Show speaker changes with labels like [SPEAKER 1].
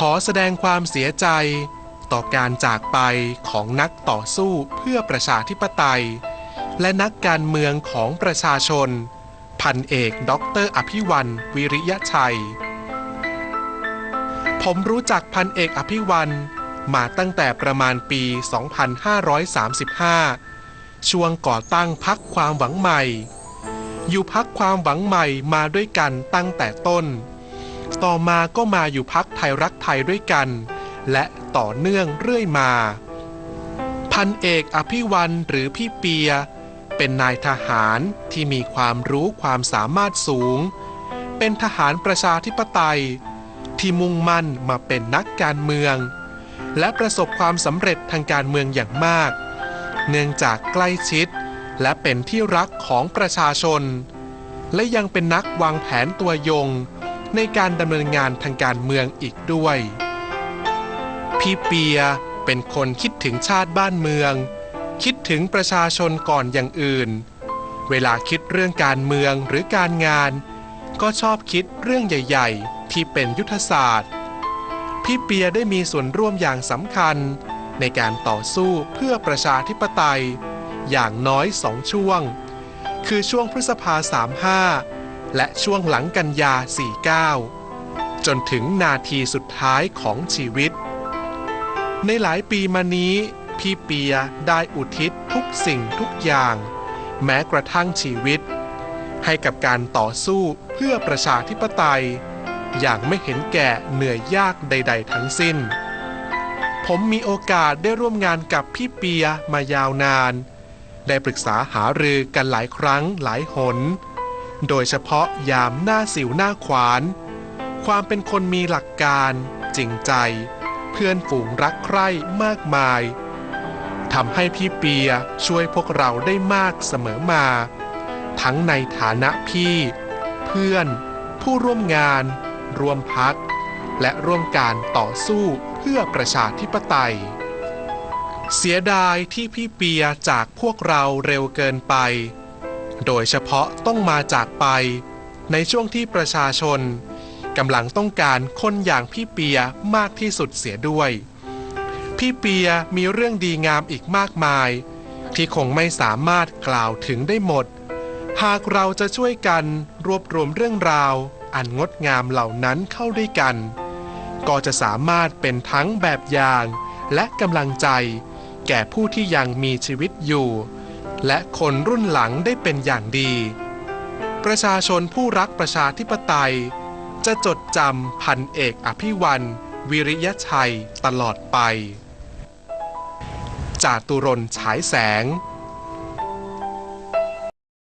[SPEAKER 1] ขอแสดงความเสียใจต่อการจากไปของนักต่อสู้เพื่อประชาธิปไตย และนักการเมืองของประชาชน พันเอกด็อกเตอร์อภิวันวิริยะชัย ผมรู้จักพันเอกอภิวันมาตั้งแต่ประมาณปี 2535 ช่วงก่อตั้งพักความหวังใหม่ อยู่พักความหวังใหม่มาด้วยกันตั้งแต่ต้น ต่อมาก็มาอยู่พักไทยรักไทยด้วยกัน และต่อเนื่องเรื่อยมา พันเอกอภิวันหรือพี่เปีย เป็นนายทหารที่มีความรู้ความสามารถสูง เป็นทหารประชาธิปไตย ที่มุ่งมั่นมาเป็นนักการเมือง และประสบความสำเร็จทางการเมืองอย่างมาก เนื่องจากใกล้ชิด และเป็นที่รักของประชาชน และยังเป็นนักวางแผนตัวยง ในการดำเนินงานทางการเมืองอีกด้วย พี่เปียเป็นคนคิดถึงชาติบ้านเมือง คิดถึงประชาชนก่อนอย่างอื่น เวลาคิดเรื่องการเมืองหรือการงาน ก็ชอบคิดเรื่องใหญ่ ๆ ที่เป็นยุทธศาสตร์ พี่เปียได้มีส่วนร่วมอย่างสำคัญ ในการต่อสู้เพื่อประชาธิปไตย อย่างน้อยสองช่วง คือช่วงพฤษภา35 และช่วงหลังกันยา 49 จนถึงนาทีสุดท้ายของชีวิต ในหลายปีมานี้ พี่เปียได้อุทิศทุกสิ่งทุกอย่าง แม้กระทั่งชีวิต ให้กับการต่อสู้เพื่อประชาธิปไตย อย่างไม่เห็นแก่เหนื่อยยากใด ๆ ทั้งสิ้น ผมมีโอกาสได้ร่วมงานกับพี่เปียมายาวนาน ได้ปรึกษาหารือกันหลายครั้งหลายหน โดยเฉพาะยามหน้าสิวหน้าขวาน ความเป็นคนมีหลักการ จริงใจ เพื่อนฝูงรักใคร่มากมายทำให้พี่เปียช่วยพวกเราได้มากเสมอมา ทั้งในฐานะพี่ เพื่อน ผู้ร่วมงาน ร่วมพัก และร่วมการต่อสู้เพื่อประชาธิปไตย เสียดายที่พี่เปียจากพวกเราเร็วเกินไป โดยเฉพาะต้องมาจากไป ในช่วงที่ประชาชนกำลังต้องการคนอย่างพี่เปียมากที่สุดเสียด้วย พี่เปียมีเรื่องดีงามอีกมากมาย ที่คงไม่สามารถกล่าวถึงได้หมด หากเราจะช่วยกันรวบรวมเรื่องราว อันงดงามเหล่านั้นเข้าด้วยกัน ก็จะสามารถเป็นทั้งแบบอย่าง และกำลังใจ แก่ผู้ที่ยังมีชีวิตอยู่ และคนรุ่นหลังได้เป็นอย่างดี ประชาชนผู้รักประชาธิปไตย จะจดจำพันเอกอภิวัน วิริยชัยตลอดไป จาตุรนฉายแสง